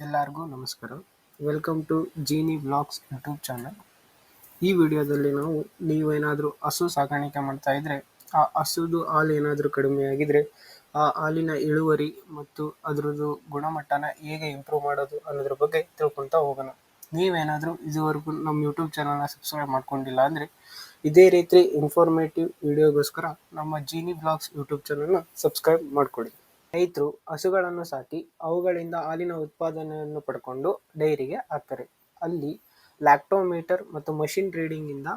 ಎಲ್ಲರಿಗೂ ನಮಸ್ಕಾರ. Welcome to Genie blogs YouTube channel ಈ ವಿಡಿಯೋದಲ್ಲಿ ನಾವು ನೀವೇನಾದರೂ ಹಸು ಸಾಕಾಣಿಕೆ ಮಾಡ್ತಾ ಇದ್ರೆ, ಆ ಹಸುದು ಹಾಲು ಏನಾದರೂ ಕಡಿಮೆ ಆಗಿದ್ರೆ, ಆ ಹಾಲಿನ ಇಳುವರಿ ಮತ್ತು ಅದರದ್ದು ಗುಣಮಟ್ಟನ ಹೇಗೆ ಇಂಪ್ರೂವ್ ಮಾಡೋದು ಅನ್ನೋದ್ರ ಬಗ್ಗೆ ತಿಳ್ಕೊತಾ ಹೋಗೋಣ. ನೀವೇನಾದರೂ ಇದುವರೆಗೂ ನಮ್ಮ ಯೂಟ್ಯೂಬ್ ಚಾನಲ್ನ ಸಬ್ಸ್ಕ್ರೈಬ್ ಮಾಡ್ಕೊಂಡಿಲ್ಲ ಅಂದರೆ, ಇದೇ ರೀತಿ ಇನ್ಫಾರ್ಮೇಟಿವ್ ವಿಡಿಯೋಗೋಸ್ಕರ ನಮ್ಮ ಜೀನಿ ಬ್ಲಾಗ್ಸ್ ಯೂಟ್ಯೂಬ್ ಚಾನಲ್ನ ಸಬ್ಸ್ಕ್ರೈಬ್ ಮಾಡ್ಕೊಳ್ಳಿ ರೈತರು ಹಸುಗಳನ್ನು ಸಾಕಿ ಅವುಗಳಿಂದ ಹಾಲಿನ ಉತ್ಪಾದನೆಯನ್ನು ಪಡ್ಕೊಂಡು ಡೈರಿಗೆ ಹಾಕ್ತಾರೆ. ಅಲ್ಲಿ ಲ್ಯಾಕ್ಟೋಮೀಟರ್ ಮತ್ತು ಮಷಿನ್ ರೀಡಿಂಗಿಂದ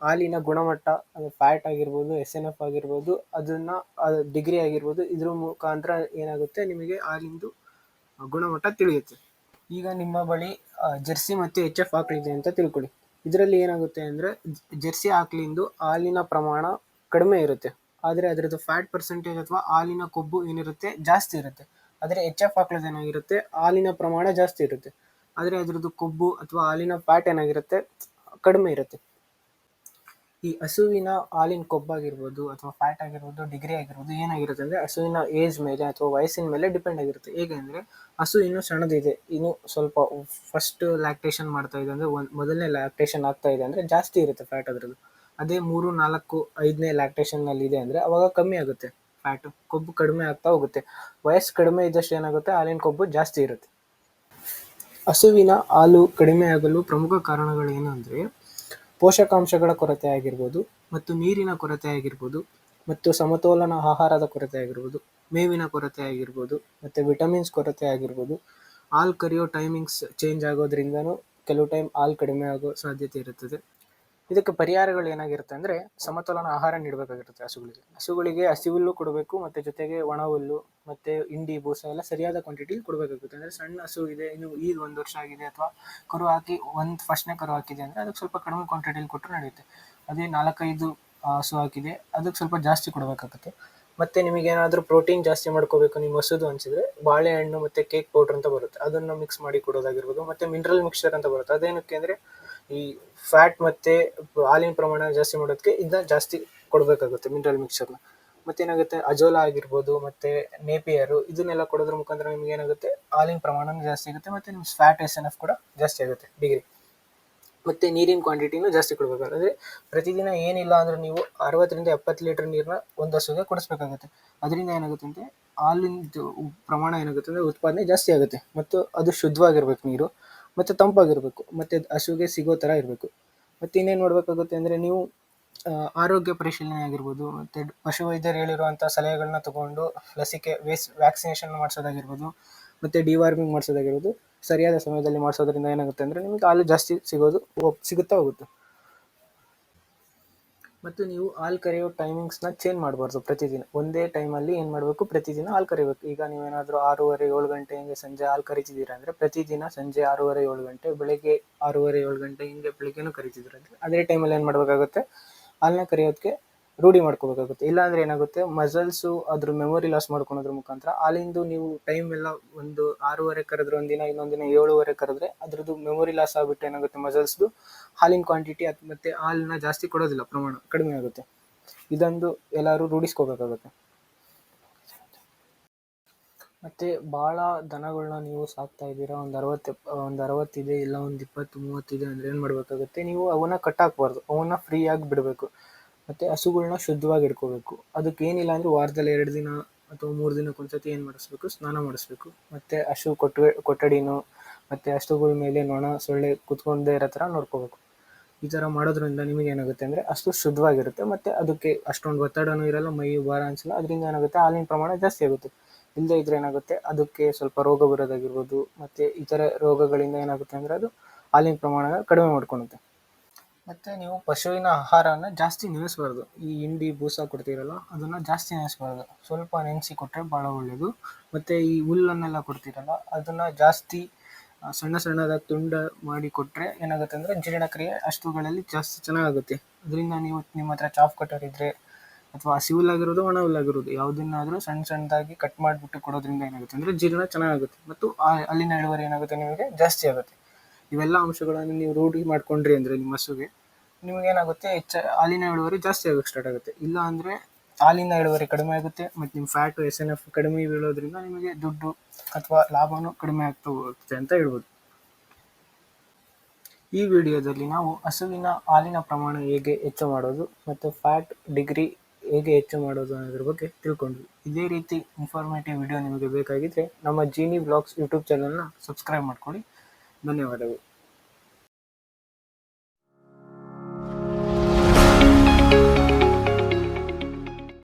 ಹಾಲಿನ ಗುಣಮಟ್ಟ, ಅದು ಫ್ಯಾಟ್ ಆಗಿರ್ಬೋದು, ಎಸ್ ಎನ್ ಎಫ್ ಆಗಿರ್ಬೋದು, ಅದನ್ನು ಡಿಗ್ರಿ ಆಗಿರ್ಬೋದು, ಇದ್ರ ಮುಖಾಂತರ ಏನಾಗುತ್ತೆ ನಿಮಗೆ ಹಾಲಿಂದು ಗುಣಮಟ್ಟ ತಿಳಿಯುತ್ತೆ. ಈಗ ನಿಮ್ಮ ಬಳಿ ಜೆರ್ಸಿ ಮತ್ತು ಎಚ್ ಎಫ್ ಆಕಳಿದೆ ಅಂತ ತಿಳ್ಕೊಳ್ಳಿ. ಇದರಲ್ಲಿ ಏನಾಗುತ್ತೆ ಅಂದರೆ ಜೆರ್ಸಿ ಆಕಳಿಂದು ಹಾಲಿನ ಪ್ರಮಾಣ ಕಡಿಮೆ ಇರುತ್ತೆ. ಆದರೆ ಅದರದ್ದು ಫ್ಯಾಟ್ ಪರ್ಸೆಂಟೇಜ್ ಅಥವಾ ಹಾಲಿನ ಕೊಬ್ಬು ಏನಿರುತ್ತೆ ಜಾಸ್ತಿ ಇರುತ್ತೆ. ಆದರೆ ಎಚ್ ಎಫ್ ಆಕಳದ್ದು ಏನಾಗಿರುತ್ತೆ? ಹಾಲಿನ ಪ್ರಮಾಣ ಜಾಸ್ತಿ ಇರುತ್ತೆ. ಆದರೆ ಅದರದ್ದು ಕೊಬ್ಬು ಅಥವಾ ಹಾಲಿನ ಫ್ಯಾಟ್ ಏನಾಗಿರುತ್ತೆ? ಕಡಿಮೆ ಇರುತ್ತೆ. ಈ ಹಸುವಿನ ಹಾಲಿನ ಕೊಬ್ಬಾಗಿರ್ಬೋದು ಅಥವಾ ಫ್ಯಾಟ್ ಆಗಿರ್ಬೋದು ಡಿಗ್ರಿ ಆಗಿರ್ಬೋದು, ಏನಾಗಿರುತ್ತೆ ಅಂದರೆ ಹಸುವಿನ ಏಜ್ ಮೇಲೆ ಅಥವಾ ವಯಸ್ಸಿನ ಮೇಲೆ ಡಿಪೆಂಡ್ ಆಗಿರುತ್ತೆ. ಹೇಗೆ ಅಂದರೆ ಹಸು ಇನ್ನೂ ಸಣ್ಣದಿದೆ. ಇನ್ನೂ ಸ್ವಲ್ಪ ಫಸ್ಟ್ ಲ್ಯಾಕ್ಟೇಷನ್ ಮಾಡ್ತಾ ಇದೆ ಅಂದರೆ ಒಂದು, ಮೊದಲನೇ ಲ್ಯಾಕ್ಟೇಷನ್ ಆಗ್ತಾ ಇದೆ ಅಂದರೆ ಜಾಸ್ತಿ ಇರುತ್ತೆ ಫ್ಯಾಟ್ ಅದರದ್ದು. ಅದೇ ಮೂರು, ನಾಲ್ಕು, ಐದನೇ ಲ್ಯಾಕ್ಟೇಷನ್ನಲ್ಲಿ ಇದೆ ಅಂದರೆ ಅವಾಗ ಕಮ್ಮಿ ಆಗುತ್ತೆ. ಫ್ಯಾಟ್ ಕೊಬ್ಬು ಕಡಿಮೆ ಆಗ್ತಾ ಹೋಗುತ್ತೆ. ವಯಸ್ಸು ಕಡಿಮೆ ಇದ್ದಷ್ಟು ಏನಾಗುತ್ತೆ? ಹಾಲಿನ ಕೊಬ್ಬು ಜಾಸ್ತಿ ಇರುತ್ತೆ. ಹಸುವಿನ ಹಾಲು ಕಡಿಮೆ ಆಗಲು ಪ್ರಮುಖ ಕಾರಣಗಳು ಏನು ಅಂದರೆ ಪೋಷಕಾಂಶಗಳ ಕೊರತೆ ಆಗಿರ್ಬೋದು ಮತ್ತು ನೀರಿನ ಕೊರತೆ ಆಗಿರ್ಬೋದು ಮತ್ತು ಸಮತೋಲನ ಆಹಾರದ ಕೊರತೆ ಆಗಿರ್ಬೋದು, ಮೇವಿನ ಕೊರತೆ ಆಗಿರ್ಬೋದು ಮತ್ತು ವಿಟಮಿನ್ಸ್ ಕೊರತೆ ಆಗಿರ್ಬೋದು. ಹಾಲು ಕರಿಯೋ ಟೈಮಿಂಗ್ಸ್ ಚೇಂಜ್ ಆಗೋದ್ರಿಂದನೂ ಕೆಲವು ಟೈಮ್ ಹಾಲು ಕಡಿಮೆ ಆಗೋ ಸಾಧ್ಯತೆ ಇರುತ್ತದೆ. ಇದಕ್ಕೆ ಪರಿಹಾರಗಳು ಏನಾಗಿರುತ್ತೆ ಅಂದರೆ ಸಮತೋಲನ ಆಹಾರ ನೀಡಬೇಕಾಗಿರುತ್ತೆ ಹಸುಗಳಿಗೆ. ಹಸುಗಳಿಗೆ ಹಸಿ ಹುಲ್ಲು ಕೊಡಬೇಕು, ಮತ್ತು ಜೊತೆಗೆ ಒಣ ಹುಲ್ಲು ಮತ್ತು ಹಿಂಡಿ, ಬೂಸ ಎಲ್ಲ ಸರಿಯಾದ ಕ್ವಾಂಟಿಟಿಲಿ ಕೊಡಬೇಕಾಗುತ್ತೆ. ಅಂದರೆ ಸಣ್ಣ ಹಸು ಇದೆ, ಇನ್ನು ಈಗ ಒಂದು ವರ್ಷ ಆಗಿದೆ ಅಥವಾ ಕರು ಹಾಕಿ, ಒಂದು ಫಸ್ಟ್ನೇ ಕರು ಹಾಕಿದೆ ಅಂದರೆ ಅದಕ್ಕೆ ಸ್ವಲ್ಪ ಕಡಿಮೆ ಕ್ವಾಂಟಿಟಿಯಲ್ಲಿ ಕೊಟ್ಟರೆ ನಡೆಯುತ್ತೆ. ಅದೇ ನಾಲ್ಕೈದು ಹಸು ಹಾಕಿದೆ, ಅದಕ್ಕೆ ಸ್ವಲ್ಪ ಜಾಸ್ತಿ ಕೊಡಬೇಕಾಗುತ್ತೆ. ಮತ್ತು ನಿಮಗೇನಾದರೂ ಪ್ರೋಟೀನ್ ಜಾಸ್ತಿ ಮಾಡ್ಕೋಬೇಕು, ನಿಮ್ಮ ಹಸುದು ಅನಿಸಿದ್ರೆ ಬಾಳೆಹಣ್ಣು ಮತ್ತು ಕೇಕ್ ಪೌಡ್ರ್ ಅಂತ ಬರುತ್ತೆ. ಅದನ್ನು ಮಿಕ್ಸ್ ಮಾಡಿ ಕೊಡೋದಾಗಿರ್ಬೋದು, ಮತ್ತು ಮಿನರಲ್ ಮಿಕ್ಸ್ಚರ್ ಅಂತ ಬರುತ್ತೆ. ಅದೇನಕ್ಕೆ ಅಂದರೆ ಈ ಫ್ಯಾಟ್ ಮತ್ತು ಹಾಲಿನ ಪ್ರಮಾಣ ಜಾಸ್ತಿ ಮಾಡೋದಕ್ಕೆ ಇದನ್ನ ಜಾಸ್ತಿ ಕೊಡಬೇಕಾಗುತ್ತೆ ಮಿನರಲ್ ಮಿಕ್ಸ್ಚರ್ನ ಮತ್ತೇನಾಗುತ್ತೆ ಅಜೋಲಾ ಆಗಿರ್ಬೋದು, ಮತ್ತು ನೇಪಿಯರು, ಇದನ್ನೆಲ್ಲ ಕೊಡೋದ್ರ ಮುಖಾಂತರ ನಿಮ್ಗೆ ಏನಾಗುತ್ತೆ? ಹಾಲಿನ ಪ್ರಮಾಣನೂ ಜಾಸ್ತಿ ಆಗುತ್ತೆ, ಮತ್ತು ನಿಮ್ಮ ಫ್ಯಾಟ್ ಎಸ್ ಎನ್ ಎಫ್ ಕೂಡ ಜಾಸ್ತಿ ಆಗುತ್ತೆ ಡಿಗ್ರಿ ಮತ್ತು ನೀರಿನ ಕ್ವಾಂಟಿಟಿನೂ ಜಾಸ್ತಿ ಕೊಡಬೇಕಾಗುತ್ತೆ. ಅಂದರೆ ಪ್ರತಿದಿನ ಏನಿಲ್ಲ ಅಂದ್ರೆ ನೀವು ಅರವತ್ತರಿಂದ ಎಪ್ಪತ್ತು ಲೀಟ್ರ್ ನೀರನ್ನ ಒಂದು ಹಸುಗೆ ಕೊಡಿಸ್ಬೇಕಾಗುತ್ತೆ. ಅದರಿಂದ ಏನಾಗುತ್ತೆ ಅಂದರೆ ಹಾಲಿನ ಪ್ರಮಾಣ ಏನಾಗುತ್ತೆ ಅಂದರೆ ಉತ್ಪಾದನೆ ಜಾಸ್ತಿ ಆಗುತ್ತೆ. ಮತ್ತು ಅದು ಶುದ್ಧವಾಗಿರ್ಬೇಕು ನೀರು. ಮತ್ತು ತಂಪಾಗಿರಬೇಕು, ಮತ್ತು ಹಸುಗೆ ಸಿಗೋ ಥರ ಇರಬೇಕು. ಮತ್ತು ಇನ್ನೇನು ಮಾಡಬೇಕಾಗುತ್ತೆ ಅಂದರೆ ನೀವು ಆರೋಗ್ಯ ಪರಿಶೀಲನೆ ಆಗಿರ್ಬೋದು, ಮತ್ತು ಪಶುವೈದ್ಯರು ಹೇಳಿರುವಂಥ ಸಲಹೆಗಳನ್ನ ತಗೊಂಡು ಲಸಿಕೆ ವೇಸ್, ವ್ಯಾಕ್ಸಿನೇಷನ್ ಮಾಡಿಸೋದಾಗಿರ್ಬೋದು, ಮತ್ತು ಡಿವಾರ್ಮಿಂಗ್ ಮಾಡಿಸೋದಾಗಿರ್ಬೋದು, ಸರಿಯಾದ ಸಮಯದಲ್ಲಿ ಮಾಡಿಸೋದ್ರಿಂದ ಏನಾಗುತ್ತೆ ಅಂದರೆ ನಿಮಗೆ ಹಾಲು ಜಾಸ್ತಿ ಸಿಗೋದು, ಸಿಗುತ್ತಾ ಹೋಗುತ್ತೆ. ಮತ್ತು ನೀವು ಹಾಲು ಕರೆಯೋ ಟೈಮಿಂಗ್ಸ್ನ ಚೇಂಜ್ ಮಾಡಬಾರ್ದು ಪ್ರತಿದಿನ. ಒಂದೇ ಟೈಮಲ್ಲಿ ಏನು ಮಾಡಬೇಕು? ಪ್ರತಿದಿನ ಹಾಲು ಕರಿಬೇಕು. ಈಗ ನೀವೇನಾದರೂ ಆರೂವರೆ, ಏಳು ಗಂಟೆ ಹಿಂಗೆ ಸಂಜೆ ಹಾಲು ಕರಿತಿದ್ದೀರಾ ಅಂದರೆ ಪ್ರತಿದಿನ ಸಂಜೆ ಆರೂವರೆ, ಏಳು ಗಂಟೆ, ಬೆಳಗ್ಗೆ ಆರೂವರೆ, ಏಳು ಗಂಟೆ ಹಿಂಗೆ ಬೆಳಗ್ಗೆನೂ ಕರಿತಿದ್ದೀರ ಅಂದರೆ ಅದೇ ಟೈಮಲ್ಲಿ ಏನು ಮಾಡಬೇಕಾಗುತ್ತೆ? ಹಾಲನ್ನ ಕರಿಯೋದಕ್ಕೆ ರೂಢಿ ಮಾಡ್ಕೋಬೇಕಾಗುತ್ತೆ. ಇಲ್ಲಾಂದ್ರೆ ಏನಾಗುತ್ತೆ? ಮಸಲ್ಸು ಅದ್ರ ಮೆಮೊರಿ ಲಾಸ್ ಮಾಡ್ಕೊಳೋದ್ರ ಮುಖಾಂತರ ಹಾಲಿಂದು ನೀವು ಟೈಮ್ ಎಲ್ಲ ಒಂದು ಆರೂವರೆ ಕರೆದ್ರೆ ಒಂದಿನ ಇನ್ನೊಂದಿನ ದಿನ ಏಳುವರೆ ಕರೆದ್ರೆ ಅದ್ರದ್ದು ಮೆಮೊರಿ ಲಾಸ್ ಆಗಿಬಿಟ್ಟು ಏನಾಗುತ್ತೆ ಮಸಲ್ಸ್ದು ಹಾಲಿನ ಕ್ವಾಂಟಿಟಿ ಮತ್ತೆ ಹಾಲನ್ನ ಜಾಸ್ತಿ ಕೊಡೋದಿಲ್ಲ, ಪ್ರಮಾಣ ಕಡಿಮೆ ಆಗುತ್ತೆ. ಇದೊಂದು ಎಲ್ಲರೂ ರೂಢಿಸ್ಕೋಬೇಕಾಗುತ್ತೆ. ಮತ್ತು ಭಾಳ ದನಗಳನ್ನ ನೀವು ಸಾಕ್ತಾ ಇದ್ದೀರಾ? ಒಂದು ಅರವತ್ತು, ಒಂದು ಅರವತ್ತಿದೆ ಇಲ್ಲ ಒಂದು ಇಪ್ಪತ್ತು ಮೂವತ್ತಿದೆ ಅಂದರೆ ಏನು ಮಾಡಬೇಕಾಗುತ್ತೆ? ನೀವು ಅವನ್ನ ಕಟ್ಟಾಕಬಾರ್ದು. ಅವನ್ನ ಫ್ರೀಯಾಗಿ ಬಿಡಬೇಕು. ಮತ್ತು ಹಸುಗಳ್ನ ಶುದ್ಧವಾಗಿ ಇಟ್ಕೋಬೇಕು ಅದಕ್ಕೆ ಏನಿಲ್ಲ ಅಂದರೆ ವಾರದಲ್ಲಿ ಎರಡು ದಿನ ಅಥವಾ ಮೂರು ದಿನಕ್ಕೆ ಒಂದ್ಸತಿ ಏನು ಮಾಡಿಸ್ಬೇಕು? ಸ್ನಾನ ಮಾಡಿಸ್ಬೇಕು. ಮತ್ತು ಹಸು ಕೊಟ್ವೆ, ಕೊಠಡಿನೂ ಮತ್ತು ಹಸುಗಳ ಮೇಲೆ ನೊಣ, ಸೊಳ್ಳೆ ಕುತ್ಕೊಂಡೇ ಇರೋ ಥರ ನೋಡ್ಕೋಬೇಕು. ಈ ಥರ ಮಾಡೋದ್ರಿಂದ ನಿಮಗೆ ಏನಾಗುತ್ತೆ ಅಂದರೆ ಅಷ್ಟು ಶುದ್ಧವಾಗಿರುತ್ತೆ. ಮತ್ತು ಅದಕ್ಕೆ ಅಷ್ಟೊಂದು ಒತ್ತಡನೂ ಇರಲ್ಲ, ಮೈ, ಭಾರ ಅನಿಸಲ್ಲ. ಅದರಿಂದ ಏನಾಗುತ್ತೆ? ಹಾಲಿನ ಪ್ರಮಾಣ ಜಾಸ್ತಿ ಆಗುತ್ತೆ. ಇಲ್ಲದೇ ಇದ್ರೆ ಏನಾಗುತ್ತೆ? ಅದಕ್ಕೆ ಸ್ವಲ್ಪ ರೋಗ ಬರೋದಾಗಿರ್ಬೋದು. ಮತ್ತು ಇತರೆ ರೋಗಗಳಿಂದ ಏನಾಗುತ್ತೆ ಅಂದರೆ ಅದು ಹಾಲಿನ ಪ್ರಮಾಣ ಕಡಿಮೆ ಮಾಡ್ಕೊಳುತ್ತೆ. ಮತ್ತು ನೀವು ಪಶುವಿನ ಆಹಾರನ ಜಾಸ್ತಿ ನೆನೆಸ್ಬಾರ್ದು ಈ ಹಿಂಡಿ, ಬೂಸ ಕೊಡ್ತೀರಲ್ಲ ಅದನ್ನು ಜಾಸ್ತಿ ನೆನೆಸ್ಬಾರ್ದು ಸ್ವಲ್ಪ ನೆನೆಸಿ ಕೊಟ್ಟರೆ ಭಾಳ ಒಳ್ಳೆಯದು ಮತ್ತು ಈ ಹುಲ್ಲನ್ನೆಲ್ಲ ಕೊಡ್ತೀರಲ್ಲ, ಅದನ್ನು ಜಾಸ್ತಿ ಸಣ್ಣ ಸಣ್ಣದಾಗಿ ತುಂಡ ಮಾಡಿ ಕೊಟ್ಟರೆ ಏನಾಗುತ್ತೆ ಅಂದರೆ ಜೀರ್ಣಕ್ರಿಯೆ ಅಷ್ಟುಗಳಲ್ಲಿ ಜಾಸ್ತಿ ಚೆನ್ನಾಗುತ್ತೆ ಅದರಿಂದ ನೀವು ನಿಮ್ಮ ಹತ್ರ ಚಾಫ್ ಕಟರ್ ಇದ್ದರೆ ಅಥವಾ ಹಸಿವುಲ್ಲಾಗಿರೋದು ಒಣ ಹುಲ್ಲಾಗಿರೋದು, ಯಾವುದನ್ನಾದರೂ ಸಣ್ಣ ಸಣ್ಣದಾಗಿ ಕಟ್ ಮಾಡಿಬಿಟ್ಟು ಕೊಡೋದ್ರಿಂದ ಏನಾಗುತ್ತೆ ಅಂದರೆ ಜೀರ್ಣ ಚೆನ್ನಾಗುತ್ತೆ ಮತ್ತು ಅಲ್ಲಿನ ಇಳುವರಿ ಏನಾಗುತ್ತೆ ನಿಮಗೆ ಜಾಸ್ತಿ ಆಗುತ್ತೆ. ಇವೆಲ್ಲ ಅಂಶಗಳನ್ನು ನೀವು ರೂಢಿ ಮಾಡ್ಕೊಂಡ್ರಿ ಅಂದರೆ ನಿಮ್ಮ ಹಸುಗೆ. ನಿಮಗೇನಾಗುತ್ತೆ, ಹೆಚ್ಚ ಹಾಲಿನ ಇಳುವರಿ ಜಾಸ್ತಿ ಆಗೋಕ್ಕೆ ಸ್ಟಾರ್ಟ್ ಆಗುತ್ತೆ. ಇಲ್ಲ ಅಂದರೆ ಹಾಲಿನ ಇಳುವರಿ ಕಡಿಮೆ ಆಗುತ್ತೆ, ಮತ್ತು ನಿಮ್ಮ ಫ್ಯಾಟು ಎಸ್ ಎನ್ ಎಫ್ ಕಡಿಮೆ ಬೀಳೋದ್ರಿಂದ ನಿಮಗೆ ದುಡ್ಡು ಅಥವಾ ಲಾಭವೂ ಕಡಿಮೆ ಆಗ್ತಾ ಹೋಗುತ್ತೆ ಅಂತ ಹೇಳ್ಬೋದು. ಈ ವಿಡಿಯೋದಲ್ಲಿ ನಾವು ಹಸುವಿನ ಹಾಲಿನ ಪ್ರಮಾಣ ಹೇಗೆ ಹೆಚ್ಚು ಮಾಡೋದು ಮತ್ತು ಫ್ಯಾಟ್ ಡಿಗ್ರಿ ಹೇಗೆ ಹೆಚ್ಚು ಮಾಡೋದು ಅನ್ನೋದ್ರ ಬಗ್ಗೆ ತಿಳ್ಕೊಂಡ್ವಿ. ಇದೇ ರೀತಿ ಇನ್ಫಾರ್ಮೇಟಿವ್ ವಿಡಿಯೋ ನಿಮಗೆ ಬೇಕಾಗಿದ್ದರೆ ನಮ್ಮ ಜೀನಿ ಬ್ಲಾಗ್ಸ್ ಯೂಟ್ಯೂಬ್ ಚಾನಲ್ನ ಸಬ್ಸ್ಕ್ರೈಬ್ ಮಾಡ್ಕೊಳ್ಳಿ. ಧನ್ಯವಾದಗಳು.